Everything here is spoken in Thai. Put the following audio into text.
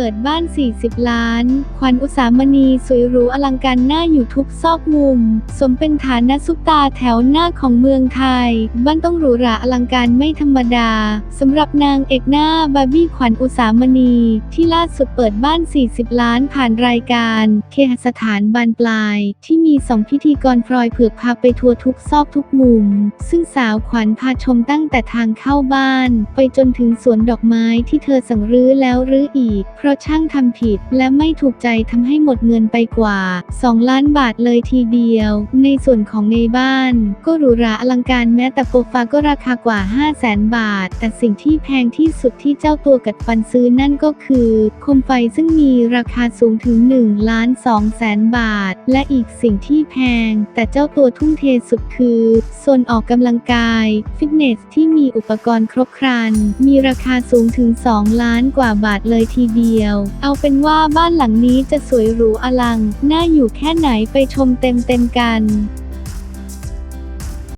เปิดบ้าน 40 ล้าน ขวัญอุสามณีสวยหรูอลังการหน้าอยู่ทุกซอกมุม สมเป็นฐานะซุปตาแถวหน้าของเมืองไทย บ้านต้องหรูหราอลังการไม่ธรรมดาสำหรับนางเอกหน้าบาร์บี้ขวัญอุสามณี ที่ล่าสุดเปิดบ้าน 40 ล้านผ่านรายการ เคหสถานบานปลาย ที่มีสองพิธีกรพลอยเผือกพาไปทัวร์ทุกซอกทุกมุม ซึ่งสาวขวัญพาชมตั้งแต่ทางเข้าบ้าน ไปจนถึงสวนดอกไม้ที่เธอสั่งรื้อแล้วรื้ออีกพราะช่างทำผิดและไม่ถูกใจทำให้หมดเงินไปกว่า 2 ล้านบาทเลยทีเดียว ในส่วนของในบ้าน ก็หรูหราอลังการแม้แต่โซฟาก็ราคากว่า 5 0 0แสนบาท แต่สิ่งที่แพงที่สุดที่เจ้าตัวกัดฟันซื้อนั่นก็คือโคมไฟซึ่งมีราคาสูงถึง1ล้าน2แสนบาท และอีกสิ่งที่แพง แต่เจ้าตัวทุ่มเทสุดคือโซนออกกำลังกาย ฟิตเนสที่มีอุปกรณ์ครบครัน มีราคาสูงถึง 2 ล้านกว่าบาทเลยทีเดียยว เอาเป็นว่าบ้านหลังนี้จะสวยหรูอลัง น่าอยู่แค่ไหนไปชมเต็มๆกัน